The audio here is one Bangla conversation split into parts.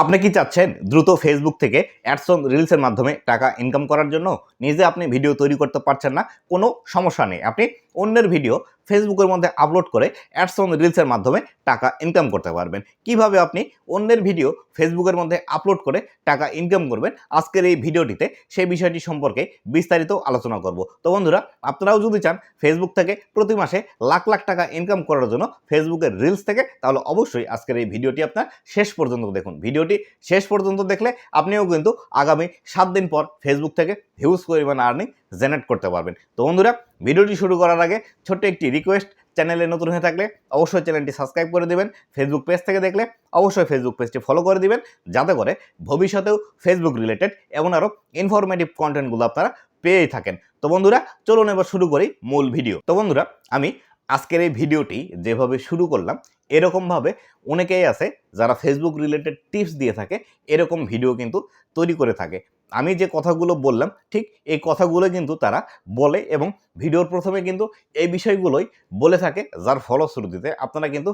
আপনি কি চাচ্ছেন দ্রুত ফেসবুক থেকে অ্যাডসন রিলসের মাধ্যমে টাকা ইনকাম করার জন্য? নিজে আপনি ভিডিও তৈরি করতে পারছেন না, কোনো সমস্যা নেই। আপনি অন্যের ভিডিও ফেসবুকের মধ্যে আপলোড করে অ্যাডসন রিলসের মাধ্যমে টাকা ইনকাম করতে পারবেন। কীভাবে আপনি অন্যের ভিডিও ফেসবুকের মধ্যে আপলোড করে টাকা ইনকাম করবেন? আজকের এই ভিডিওটিতে সেই বিষয়টি সম্পর্কে বিস্তারিত আলোচনা করব। তো বন্ধুরা, আপনারাও যদি চান ফেসবুক থেকে প্রতি মাসে লাখ লাখ টাকা ইনকাম করার জন্য ফেসবুকের রিলস থেকে, তাহলে অবশ্যই আজকের এই ভিডিওটি আপনার শেষ পর্যন্ত দেখুন। ভিডিওটি শেষ পর্যন্ত দেখলে আপনিও কিন্তু আগামী সাত দিন পর ফেসবুক থেকে হিউজ পরিমাণ আর্নিং জেনারেট করতে পারবেন। তো বন্ধুরা, ভিডিওটি শুরু করার আগে ছোট্ট একটি রিকোয়েস্ট চ্যানেলে নতুন হয়ে থাকলে অবশ্যই চ্যানেলটি সাবস্ক্রাইব করে দেবেন ফেসবুক পেজ থেকে দেখলে অবশ্যই ফেসবুক পেজটি ফলো করে দিবেন, যাতে করে ভবিষ্যতেও ফেসবুক রিলেটেড এমন আরও ইনফরমেটিভ কন্টেন্টগুলো আপনারা পেয়েই থাকেন। তো বন্ধুরা, চলুন এবার শুরু করি মূল ভিডিও তো বন্ধুরা, আমি আজকের এই ভিডিওটি যেভাবে শুরু করলাম, এরকমভাবে অনেকেই আছে যারা ফেসবুক রিলেটেড টিপস দিয়ে থাকে, এরকম ভিডিও কিন্তু তৈরি করে থাকে। আমি যে কথাগুলো বললাম, ঠিক এই কথাগুলো কিন্তু তারা বলে এবং ভিডিওর প্রথমে কিন্তু এই বিষয়গুলোই বলে থাকে, যার ফলশ্রুতিতে আপনারা কিন্তু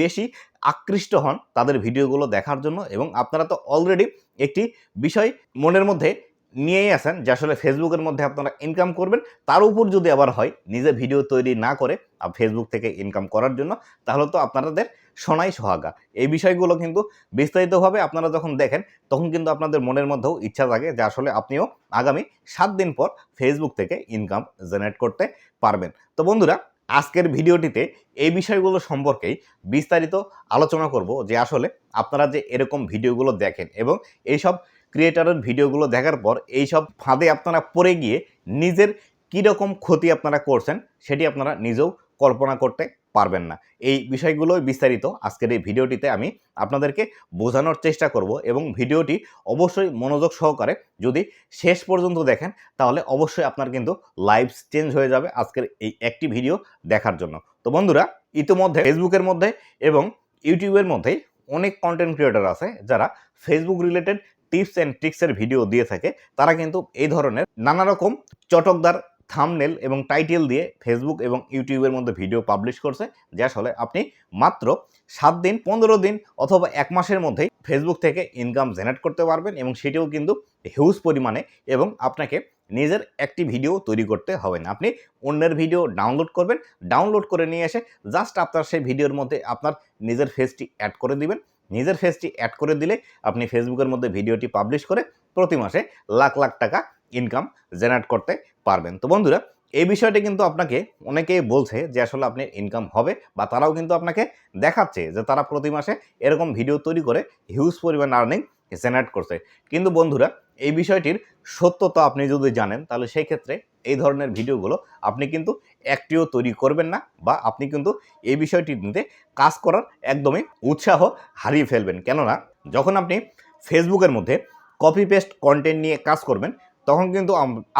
বেশি আকৃষ্ট হন তাদের ভিডিওগুলো দেখার জন্য এবং আপনারা তো অলরেডি একটি বিষয় মনের মধ্যে নিয়েই আসেন যে আসলে ফেসবুকের মধ্যে আপনারা ইনকাম করবেন। তার উপর যদি আবার হয়, নিজে ভিডিও তৈরি না করে ফেসবুক থেকে ইনকাম করার জন্য, তাহলে তো আপনাদের সোনাই সোহাগা। এই বিষয়গুলো কিন্তু বিস্তারিতভাবে আপনারা যখন দেখেন, তখন কিন্তু আপনাদের মনের মধ্যেও ইচ্ছা থাকে যে আসলে আপনিও আগামী সাত দিন পর ফেসবুক থেকে ইনকাম জেনারেট করতে পারবেন। তো বন্ধুরা, আজকের ভিডিওটিতে এই বিষয়গুলো সম্পর্কেই বিস্তারিত আলোচনা করব যে আসলে আপনারা যে এরকম ভিডিওগুলো দেখেন এবং এইসব ক্রিয়েটারের ভিডিওগুলো দেখার পর এইসব ফাঁদে আপনারা পড়ে গিয়ে নিজের কীরকম ক্ষতি আপনারা করছেন, সেটি আপনারা নিজেও কল্পনা করতে পারবেন না। এই বিষয়গুলোই বিস্তারিত আজকের এই ভিডিওটিতে আমি আপনাদেরকে বোঝানোর চেষ্টা করব এবং ভিডিওটি অবশ্যই মনোযোগ সহকারে যদি শেষ পর্যন্ত দেখেন, তাহলে অবশ্যই আপনার কিন্তু লাইফ চেঞ্জ হয়ে যাবে আজকের এই একটি ভিডিও দেখার জন্য। তো বন্ধুরা, ইতিমধ্যে ফেসবুকের মধ্যে এবং ইউটিউবের মধ্যে অনেক কন্টেন্ট ক্রিয়েটর আছে যারা ফেসবুক রিলেটেড টিপস অ্যান্ড ট্রিক্সের ভিডিও দিয়ে থাকে। তারা কিন্তু এই ধরনের নানা রকম চটকদার থামনেল এবং টাইটেল দিয়ে ফেসবুক এবং ইউটিউবের মধ্যে ভিডিও পাবলিশ করছে যে আসলে আপনি মাত্র সাত দিন, পনেরো দিন অথবা এক মাসের মধ্যেই ফেসবুক থেকে ইনকাম জেনারেট করতে পারবেন এবং সেটিও কিন্তু হিউজ পরিমাণে এবং আপনাকে নিজের একটি ভিডিও তৈরি করতে হবে না। আপনি অন্যের ভিডিও ডাউনলোড করবেন ডাউনলোড করে নিয়ে এসে জাস্ট আপনার সেই ভিডিওর মধ্যে আপনার নিজের ফেসটি অ্যাড করে দিবেন। নিজের ফেসটি অ্যাড করে দিলে আপনি ফেসবুকের মধ্যে ভিডিওটি পাবলিশ করে প্রতি মাসে লাখ লাখ টাকা ইনকাম জেনারেট করতে পারবেন। তো বন্ধুরা, এই বিষয়টি কিন্তু আপনাকে অনেকেই বলছে যে আসলে আপনি ইনকাম হবে বা তারাও কিন্তু আপনাকে দেখাচ্ছে যে তারা প্রতি মাসে এরকম ভিডিও তৈরি করে হিউজ পরিমাণ আর্নিং জেনারেট করছে। কিন্তু বন্ধুরা, এই বিষয়টির সত্যতা আপনি যদি জানেন, তাহলে সেই ক্ষেত্রে এই ধরনের ভিডিওগুলো আপনি কিন্তু একটিও তৈরি করবেন না বা আপনি কিন্তু এই বিষয়টি নিতে কাজ করার একদমই উৎসাহ হারিয়ে ফেলবেন। কেননা, যখন আপনি ফেসবুকের মধ্যে কপি পেস্ট কন্টেন্ট নিয়ে কাজ করবেন, তখন কিন্তু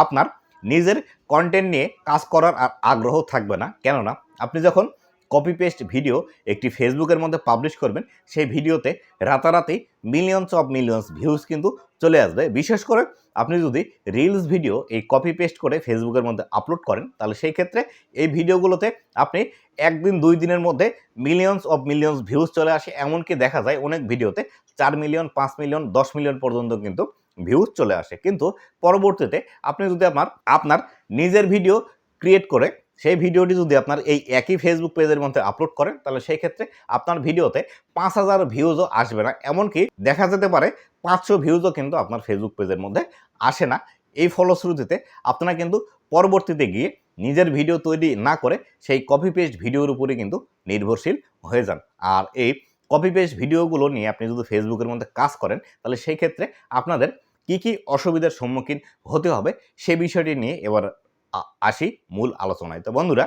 আপনার নিজের কন্টেন্ট নিয়ে কাজ করার আর আগ্রহ থাকবে না। কেননা, আপনি যখন কপি পেস্ট ভিডিও একটি ফেসবুকের মধ্যে পাবলিশ করবেন, সেই ভিডিওতে রাতারাতি মিলিয়নস অফ মিলিয়নস ভিউজ কিন্তু চলে আসবে। বিশেষ করে আপনি যদি রিলস ভিডিও এই কপি পেস্ট করে ফেসবুকের মধ্যে আপলোড করেন, তাহলে সেই ক্ষেত্রে এই ভিডিওগুলোতে আপনি একদিন, দুই দিনের মধ্যে মিলিয়নস অফ মিলিয়নস ভিউজ চলে আসে। এমনকি দেখা যায় অনেক ভিডিওতে চার মিলিয়ন পাঁচ মিলিয়ন দশ মিলিয়ন পর্যন্ত কিন্তু ভিউজ চলে আসে। কিন্তু পরবর্তীতে আপনি যদি আপনার আপনার নিজের ভিডিও ক্রিয়েট করে, সেই ভিডিওটি যদি আপনার এই একই ফেসবুক পেজের মধ্যে আপলোড করেন, তাহলে সেই ক্ষেত্রে আপনার ভিডিওতে পাঁচ হাজার ভিউজও আসবে না। এমনকি দেখা যেতে পারে পাঁচশো ভিউজও কিন্তু আপনার ফেসবুক পেজের মধ্যে আসে না। এই ফলশ্রুতিতে আপনারা কিন্তু পরবর্তীতে গিয়ে নিজের ভিডিও তৈরি না করে সেই কপি পেস্ট ভিডিওর উপরে কিন্তু নির্ভরশীল হয়ে যান। আর এই কপি পেস্ট ভিডিওগুলো নিয়ে আপনি যদি ফেসবুকের মধ্যে কাজ করেন, তাহলে সেই ক্ষেত্রে আপনাদের কি কি অসুবিধার সম্মুখীন হতে হবে সে বিষয়টি নিয়ে এবার আসি মূল আলোচনায়। তো বন্ধুরা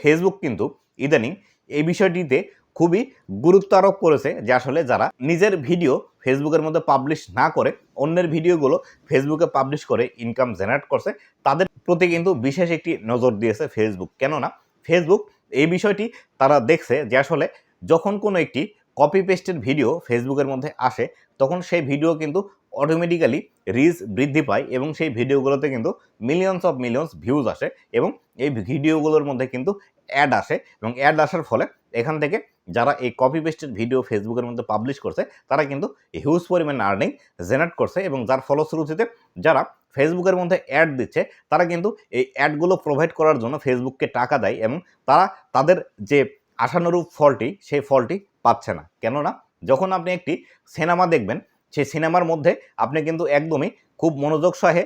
ফেসবুক কিন্তু ইদানিং এই বিষয়টিতে খুবই গুরুত্ব আরোপ করেছে যে আসলে যারা নিজের ভিডিও ফেসবুকের মধ্যে পাবলিশ না করে, অন্যের ভিডিওগুলো ফেসবুকে পাবলিশ করে ইনকাম জেনারেট করছে, তাদের প্রতি কিন্তু বিশেষ একটি নজর দিয়েছে ফেসবুক কেননা ফেসবুক এই বিষয়টি তারা দেখছে যে আসলে যখন কোনো একটি কপি পেস্টের ভিডিও ফেসবুকের মধ্যে আসে, তখন সেই ভিডিও কিন্তু অটোমেটিক্যালি রিচ বৃদ্ধি পায় এবং সেই ভিডিওগুলোতে কিন্তু মিলিয়নস অফ মিলিয়নস ভিউজ আসে এবং এই ভিডিওগুলোর মধ্যে কিন্তু অ্যাড আসে এবং অ্যাড আসার ফলে এখান থেকে যারা এই কপি পেস্টেড ভিডিও ফেসবুকের মধ্যে পাবলিশ করছে, তারা কিন্তু হিউজ পরিমাণ আর্নিং জেনারেট করছে এবং যার ফলশ্রুতিতে যারা ফেসবুকের মধ্যে অ্যাড দিচ্ছে, তারা কিন্তু এই অ্যাডগুলো প্রোভাইড করার জন্য ফেসবুককে টাকা দেয় এবং তারা তাদের যে আশানুরূপ ফলটি সেই ফলটি পাচ্ছে না। কেননা, যখন আপনি একটি সিনেমা দেখবেন সেই সিনেমার মধ্যে আপনি কিন্তু একদমই খুব মনোযোগ সহে,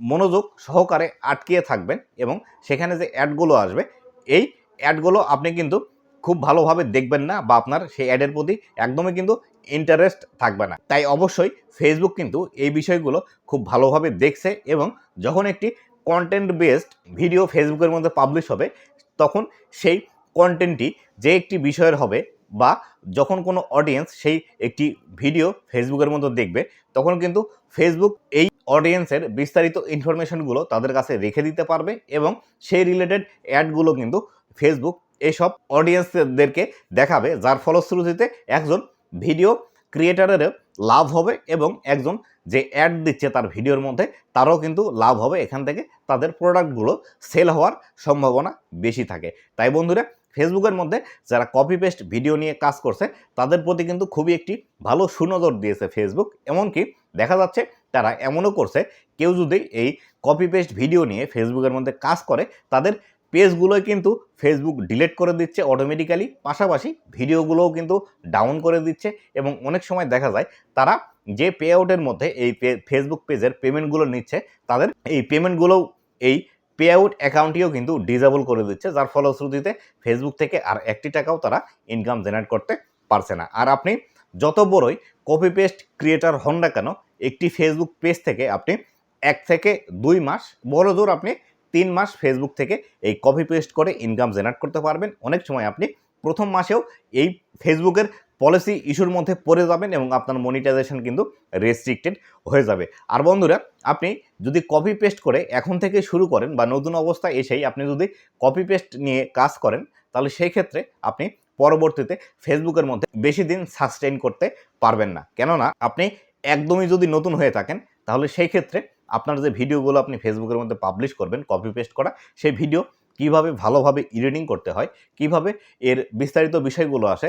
মনোযোগ সহকারে আটকিয়ে থাকবেন এবং সেখানে যে অ্যাডগুলো আসবে, এই অ্যাডগুলো আপনি কিন্তু খুব ভালোভাবে দেখবেন না বা আপনার সেই অ্যাডের প্রতি একদমই কিন্তু ইন্টারেস্ট থাকবে না। তাই অবশ্যই ফেসবুক কিন্তু এই বিষয়গুলো খুব ভালোভাবে দেখছে এবং যখন একটি কন্টেন্ট বেসড ভিডিও ফেসবুকের মধ্যে পাবলিশ হবে, তখন সেই কন্টেন্টটি যে একটি বিষয়ের হবে বা যখন কোনো অডিয়েন্স সেই একটি ভিডিও ফেসবুকের মধ্যে দেখবে, তখন কিন্তু ফেসবুক এই অডিয়েন্সের বিস্তারিত ইনফরমেশনগুলো তাদের কাছে রেখে দিতে পারবে এবং সেই রিলেটেড অ্যাডগুলো কিন্তু ফেসবুক এইসব অডিয়েন্সদেরকে দেখাবে, যার ফলশ্রুতিতে একজন ভিডিও ক্রিয়েটারেরও লাভ হবে এবং একজন যে অ্যাড দিচ্ছে তার ভিডিওর মধ্যে, তারও কিন্তু লাভ হবে। এখান থেকে তাদের প্রোডাক্টগুলো সেল হওয়ার সম্ভাবনা বেশি থাকে। তাই বন্ধুরা ফেসবুকের মধ্যে যারা কপি পেস্ট ভিডিও নিয়ে কাজ করছে, তাদের প্রতি কিন্তু খুবই একটি ভালো সুনজর দিয়েছে ফেসবুক এমনকি দেখা যাচ্ছে তারা এমনও করছে, কেউ যদি এই কপি পেস্ট ভিডিও নিয়ে ফেসবুকের মধ্যে কাজ করে, তাদের পেজগুলোই কিন্তু ফেসবুক ডিলিট করে দিচ্ছে অটোমেটিক্যালি পাশাপাশি ভিডিওগুলোও কিন্তু ডাউন করে দিচ্ছে এবং অনেক সময় দেখা যায় তারা যে পে আউটের মধ্যে এই ফেসবুক পেজের পেমেন্টগুলো নিচ্ছে, তাদের এই পেমেন্টগুলোও এই পে আউট অ্যাকাউন্টটিও কিন্তু ডিজেবল করে দিচ্ছে, যার ফলশ্রুতিতে ফেসবুক থেকে আর একটি টাকাও তারা ইনকাম জেনারেট করতে পারছে না। আর আপনি যত বড়ই কপি পেস্ট ক্রিয়েটার হন না কেন, একটি ফেসবুক পেজ থেকে আপনি এক থেকে দুই মাস, বড় জোর আপনি তিন মাস ফেসবুক থেকে এই কপি পেস্ট করে ইনকাম জেনারেট করতে পারবেন। অনেক সময় আপনি প্রথম মাসেও এই ফেসবুকের পলিসি ইস্যুর মধ্যে পড়ে যাবেন এবং আপনার মনিটাইজেশন কিন্তু রেস্ট্রিক্টেড হয়ে যাবে। আর বন্ধুরা, আপনি যদি কপি পেস্ট করে এখন থেকে শুরু করেন বা নতুন অবস্থায় এসেই আপনি যদি কপি পেস্ট নিয়ে কাজ করেন, তাহলে সেই ক্ষেত্রে আপনি পরবর্তীতে ফেসবুকের মধ্যে বেশি দিন সাস্টেইন করতে পারবেন না। কেননা, আপনি একদমই যদি নতুন হয়ে থাকেন, তাহলে সেই ক্ষেত্রে আপনার যে ভিডিওগুলো আপনি ফেসবুকের মধ্যে পাবলিশ করবেন কপি পেস্ট করা, সেই ভিডিও কীভাবে ভালোভাবে ইডিটিং করতে হয়, কীভাবে এর বিস্তারিত বিষয়গুলো আসে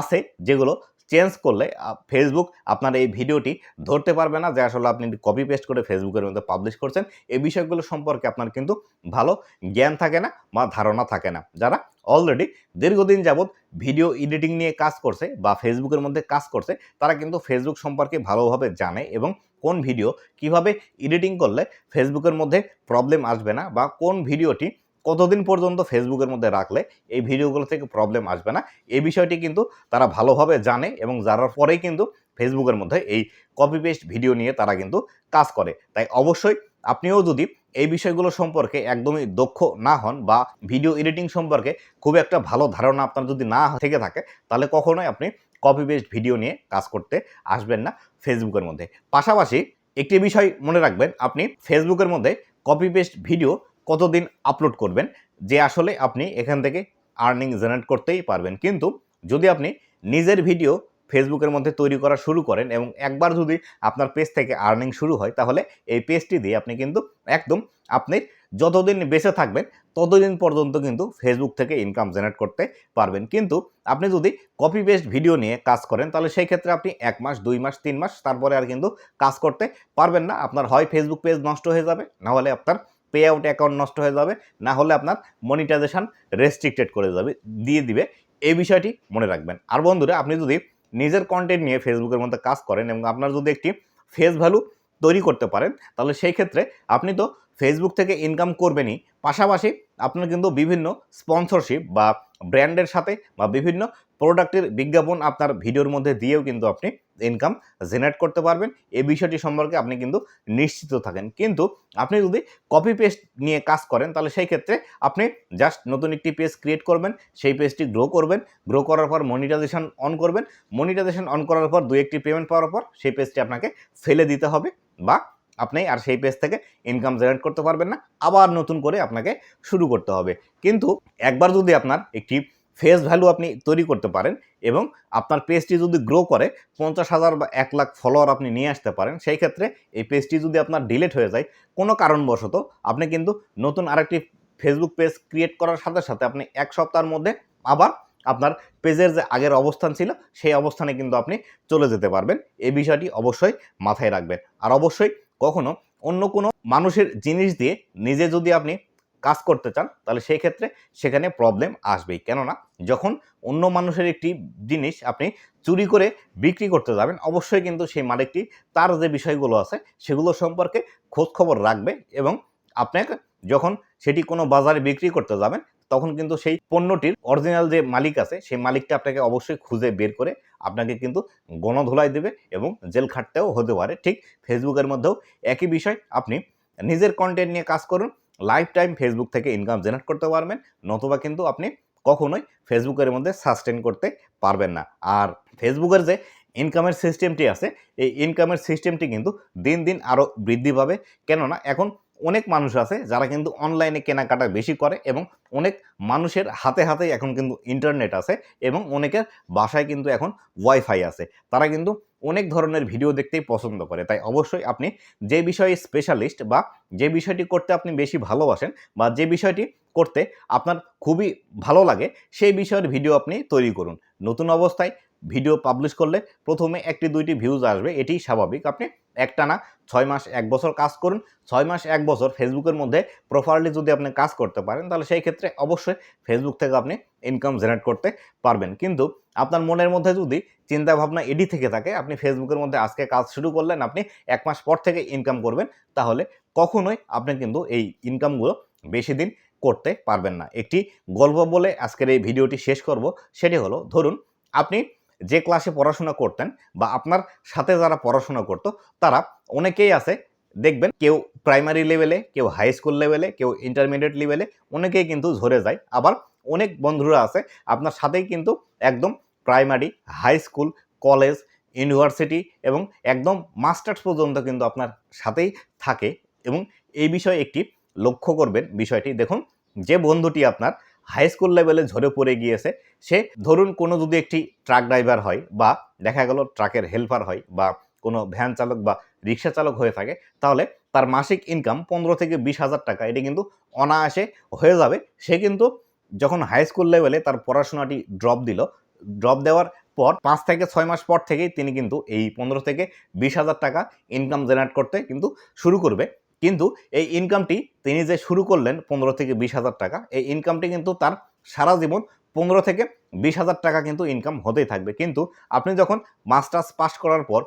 আছে যেগুলো চেঞ্জ করলে ফেসবুক আপনার এই ভিডিওটি ধরতে পারবে না যে আসলে আপনি কপি পেস্ট করে ফেসবুকের মধ্যে পাবলিশ করছেন। এই বিষয়গুলো সম্পর্কে আপনার কিন্তু ভালো জ্ঞান থাকে না বা ধারণা থাকে না। যারা অলরেডি দীর্ঘদিন যাবৎ ভিডিও এডিটিং নিয়ে কাজ করছে বা ফেসবুকের মধ্যে কাজ করছে, তারা কিন্তু ফেসবুক সম্পর্কে ভালোভাবে জানে এবং কোন ভিডিও কীভাবে এডিটিং করলে ফেসবুকের মধ্যে প্রবলেম আসবে না বা কোন ভিডিওটি কতদিন পর্যন্ত ফেসবুকের মধ্যে রাখলে এই ভিডিওগুলো থেকে প্রবলেম আসবে না। এই বিষয়টি কিন্তু তারা ভালোভাবে জানে এবং জানার পরেই কিন্তু ফেসবুকের মধ্যে এই কপি পেস্ট ভিডিও নিয়ে তারা কিন্তু কাজ করে। তাই অবশ্যই আপনিও যদি এই বিষয়গুলো সম্পর্কে একদমই দক্ষ না হন বা ভিডিও এডিটিং সম্পর্কে খুব একটা ভালো ধারণা আপনার যদি না থেকে থাকে, তাহলে কখনোই আপনি কপি পেস্ট ভিডিও নিয়ে কাজ করতে আসবেন না ফেসবুকের মধ্যে। পাশাপাশি একটি বিষয় মনে রাখবেন, আপনি ফেসবুকের মধ্যে কপি পেস্ট ভিডিও কতদিন আপলোড করবেন, যে আসলে আপনি এখান থেকে আর্নিং জেনারেট করতেই পারবেন। কিন্তু যদি আপনি নিজের ভিডিও ফেসবুকের মধ্যে তৈরি করা শুরু করেন এবং একবার যদি আপনার পেজ থেকে আর্নিং শুরু হয়, তাহলে এই পেজটি দিয়ে আপনি কিন্তু একদম আপনি যতদিন বেঁচে থাকবেন, ততদিন পর্যন্ত কিন্তু ফেসবুক থেকে ইনকাম জেনারেট করতে পারবেন। কিন্তু আপনি যদি কপি পেস্ট ভিডিও নিয়ে কাজ করেন, তাহলে সেই ক্ষেত্রে আপনি এক মাস, দুই মাস, তিন মাস, তারপরে আর কিন্তু কাজ করতে পারবেন না। আপনার হয় ফেসবুক পেজ নষ্ট হয়ে যাবে, না হলে আপনার পে আউট অ্যাকাউন্ট নষ্ট হয়ে যাবে, না হলে আপনার মনিটাইজেশন রেস্ট্রিক্টেড করে যাবে, দিয়ে দিবে। এই বিষয়টি মনে রাখবেন। আর বন্ধুরা, আপনি যদি নিজের কন্টেন্ট নিয়ে ফেসবুকের মধ্যে কাজ করেন এবং আপনার যদি একটি ফেস ভ্যালু তৈরি করতে পারেন, তাহলে সেই ক্ষেত্রে আপনি তো ফেসবুক থেকে ইনকাম করবেনই। পাশাপাশি আপনার কিন্তু বিভিন্ন স্পন্সরশিপ বা ব্র্যান্ডের সাথে বা বিভিন্ন প্রোডাক্টের বিজ্ঞাপন আপনার ভিডিওর মধ্যে দিয়েও কিন্তু আপনি ইনকাম জেনারেট করতে পারবেন। এই বিষয়টি সম্পর্কে আপনি কিন্তু নিশ্চিত থাকেন। কিন্তু আপনি যদি কপি পেস্ট নিয়ে কাজ করেন, তাহলে সেই ক্ষেত্রে আপনি জাস্ট নতুন একটি পেজ ক্রিয়েট করবেন, সেই পেজটি গ্রো করবেন গ্রো করার পর মনিটাইজেশন অন করবেন। মনিটাইজেশন অন করার পর দু একটি পেমেন্ট পাওয়ার পর সেই পেজটি আপনাকে ফেলে দিতে হবে বা আপনি আর সেই পেজ থেকে ইনকাম জেনারেট করতে পারবেন না। আবার নতুন করে আপনাকে শুরু করতে হবে। কিন্তু একবার যদি আপনার একটি ফেস ভ্যালু আপনি তৈরি করতে পারেন এবং আপনার পেজটি যদি গ্রো করে, পঞ্চাশ হাজার বা এক লাখ ফলোয়ার আপনি নিয়ে আসতে পারেন, সেই ক্ষেত্রে এই পেজটি যদি আপনার ডিলেট হয়ে যায়, কোনো কারণবশত আপনি কিন্তু নতুন আরেকটি ফেসবুক পেজ ক্রিয়েট করার সাথে সাথে আপনি এক সপ্তাহের মধ্যে আবার আপনার পেজের যে আগের অবস্থান ছিল, সেই অবস্থানে কিন্তু আপনি চলে যেতে পারবেন। এই বিষয়টি অবশ্যই মাথায় রাখবেন। আর অবশ্যই কখনো অন্য কোনো মানুষের জিনিস দিয়ে নিজে যদি আপনি কাজ করতে চান, তাহলে সেই ক্ষেত্রে সেখানে প্রবলেম আসবেই। কেননা যখন অন্য মানুষের একটি জিনিস আপনি চুরি করে বিক্রি করতে যাবেন, অবশ্যই কিন্তু সেই মালিকটি তার যে বিষয়গুলো আছে সেগুলো সম্পর্কে খোঁজ খবর রাখবে এবং আপনাকে যখন সেটি কোনো বাজারে বিক্রি করতে যাবেন, তখন কিন্তু সেই পণ্যটির অরিজিনাল যে মালিক আছে, সেই মালিকটা আপনাকে অবশ্যই খুঁজে বের করে আপনাকে কিন্তু গণধোলাই দেবে এবং জেল খাটতেও হতে পারে। ঠিক ফেসবুকের মধ্যেও একই বিষয়, আপনি নিজের কন্টেন্ট নিয়ে কাজ করুন লাইফ টাইম ফেসবুক থেকে ইনকাম জেনারেট করতে পারবেন, নতুবা কিন্তু আপনি কখনোই ফেসবুকের মধ্যে সাস্টেন করতে পারবেন না। আর ফেসবুকের যে ইনকামের সিস্টেমটি আছে, এই ইনকামের সিস্টেমটি কিন্তু দিন দিন আরও বৃদ্ধি পাবে। কেননা এখন অনেক মানুষ আছে যারা কিন্তু অনলাইনে কেনাকাটা বেশি করে এবং অনেক মানুষের হাতে হাতে এখন কিন্তু ইন্টারনেট আছে এবং অনেকের বাসায় কিন্তু এখন ওয়াইফাই আছে। তারা কিন্তু অনেক ধরনের ভিডিও দেখতেই পছন্দ করে। তাই অবশ্যই আপনি যে বিষয়ে স্পেশালিস্ট বা যে বিষয়টি করতে আপনি বেশি ভালোবাসেন বা যে বিষয়টি করতে আপনার খুবই ভালো লাগে, সেই বিষয়ের ভিডিও আপনি তৈরি করুন। নতুন অবস্থায় ভিডিও পাবলিশ করলে প্রথমে একটি দুইটি ভিউজ আসবে এটি স্বাভাবিক। আপনি একটানা ছয় মাস, এক বছর কাজ করুন, ছয় মাস, এক বছর ফেসবুকের মধ্যে প্রপারলি যদি আপনি কাজ করতে পারেন, তাহলে সেই ক্ষেত্রে অবশ্যই ফেসবুক থেকে আপনি ইনকাম জেনারেট করতে পারবেন। কিন্তু আপনার মনের মধ্যে যদি চিন্তা ভাবনা এডি থেকে থাকে, আপনি ফেসবুকের মধ্যে আজকে কাজ শুরু করলেন, আপনি এক মাস পর থেকে ইনকাম করবেন, তাহলে কখনোই আপনি কিন্তু এই ইনকামগুলো বেশি দিন করতে পারবেন না। একটি গল্প বলে আজকের এই ভিডিওটি শেষ করব, সেটি হলো, ধরুন আপনি যে ক্লাসে পড়াশোনা করতেন বা আপনার সাথে যারা পড়াশোনা করতো, তারা অনেকেই আছে, দেখবেন কেউ প্রাইমারি লেভেলে কেউ হাই স্কুল লেভেলে কেউ ইন্টারমিডিয়েট লেভেলে অনেকেই কিন্তু ঝরে যায়। আবার অনেক বন্ধুরা আছে, আপনার সাথেই কিন্তু একদম primary high school college university এবং একদম মাস্টার্স পর্যন্ত কিন্তু আপনার সাথেই থাকে এবং এই বিষয়ে একটি লক্ষ্য করবেন বিষয়টি। দেখুন, যে বন্ধুটি আপনার হাই স্কুল লেভেলে ঝরে পড়ে গিয়েছে সে ধরুন কোনো যদি একটি ট্রাক ড্রাইভার হয় বা দেখা গেল ট্রাকের হেল্পার হয় বা কোনো ভ্যান চালক বা রিক্সা চালক হয়ে থাকে, তাহলে তার মাসিক ইনকাম পনেরো থেকে বিশ হাজার টাকা। এটি কিন্তু অনায়াসে হয়ে যাবে। সে কিন্তু যখন হাই স্কুল লেভেলে তার পড়াশোনাটি ড্রপ দিল ড্রপ দেওয়ার পর পাঁচ থেকে ছয় মাস পর থেকেই তিনি কিন্তু এই পনেরো থেকে বিশ হাজার টাকা ইনকাম জেনারেট করতে কিন্তু শুরু করবে। কিন্তু এই ইনকামটি তিনি যে শুরু করলেন পনেরো থেকে বিশ হাজার টাকা, এই ইনকামটি কিন্তু তার সারা জীবন পনেরো থেকে বিশ হাজার টাকা কিন্তু ইনকাম হতেই থাকবে। কিন্তু আপনি যখন মাস্টার্স পাস করার পর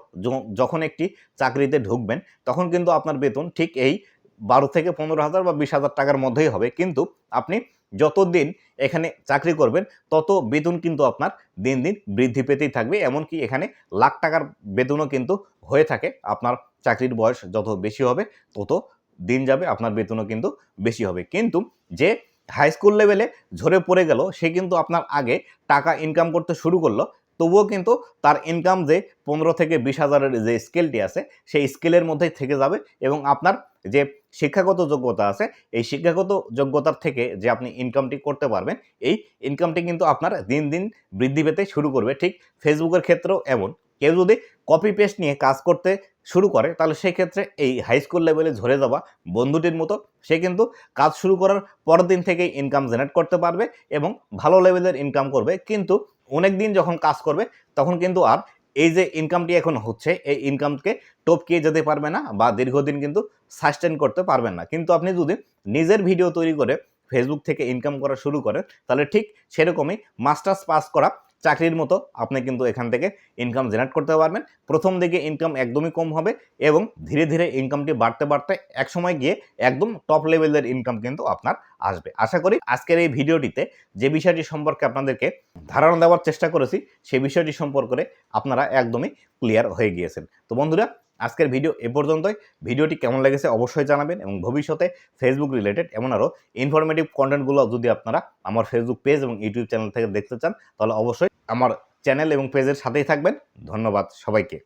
যখন একটি চাকরিতে ঢুকবেন, তখন কিন্তু আপনার বেতন ঠিক এই বারো থেকে পনেরো হাজার বা বিশ হাজার টাকার মধ্যেই হবে। কিন্তু আপনি যতদিন এখানে চাকরি করবেন, তত বেতন কিন্তু আপনার দিন দিন বৃদ্ধি পেতেই থাকবে। এমনকি এখানে লাখ টাকার বেতনও কিন্তু হয়ে থাকে। আপনার চাকরির বয়স যত বেশি হবে, তত দিন যাবে আপনার বেতনও কিন্তু বেশি হবে। কিন্তু যে হাই স্কুল লেভেলে ঝরে পড়ে গেল, সে কিন্তু আপনার আগে টাকা ইনকাম করতে শুরু করল, তবুও কিন্তু তার ইনকাম যে পনেরো থেকে বিশ হাজারের যে স্কেলটি আছে, সেই স্কেলের মধ্যেই থেকে যাবে এবং আপনার যে শিক্ষাগত যোগ্যতা আছে, এই শিক্ষাগত যোগ্যতার থেকে যে আপনি ইনকামটি করতে পারবেন, এই ইনকামটি কিন্তু আপনার দিন দিন বৃদ্ধি পেতে শুরু করবে। ঠিক ফেসবুকের ক্ষেত্রেও এমন। কেউ যদি কপি পেস্ট নিয়ে কাজ করতে শুরু করে, তাহলে সেক্ষেত্রে এই হাই স্কুল লেভেলে ঝরে যাওয়া বন্ধুটির মতো, সে কিন্তু কাজ শুরু করার পরের দিন থেকেই ইনকাম জেনারেট করতে পারবে এবং ভালো লেভেলের ইনকাম করবে। কিন্তু অনেক দিন যখন কাজ করবে, তখন কিন্তু আর এই যে ইনকামটি এখন হচ্ছে, এই ইনকামকে টপকিয়ে যেতে পারবে না বা দীর্ঘদিন কিন্তু সাস্টেন করতে পারবেন না। কিন্তু আপনি যদি নিজের ভিডিও তৈরি করে ফেসবুক থেকে ইনকাম করা শুরু করেন, তাহলে ঠিক সেরকমই মাস্টার্স পাস করা চাকরির মতো আপনি কিন্তু এখান থেকে ইনকাম জেনারেট করতে পারবেন। প্রথম দিকে ইনকাম একদমই কম হবে এবং ধীরে ধীরে ইনকামটি বাড়তে বাড়তে একসময় গিয়ে একদম টপ লেভেলের ইনকাম কিন্তু আপনার আসবে। আশা করি আজকের এই ভিডিওটিতে যে বিষয়টি সম্পর্কে আপনাদেরকে ধারণা দেওয়ার চেষ্টা করেছি, সেই বিষয়টি সম্পর্কে আপনারা একদমই ক্লিয়ার হয়ে গিয়েছেন। তো বন্ধুরা, আজকের ভিডিও এ পর্যন্তই। ভিডিওটি কেমন লেগেছে অবশ্যই জানাবেন এবং ভবিষ্যতে ফেসবুক রিলেটেড এমন আরও ইনফরমেটিভ কন্টেন্টগুলো যদি আপনারা আমার ফেসবুক পেজ এবং ইউটিউব চ্যানেল থেকে দেখতে চান, তাহলে অবশ্যই আমার চ্যানেল এবং পেজের সাথেই থাকবেন। ধন্যবাদ সবাইকে।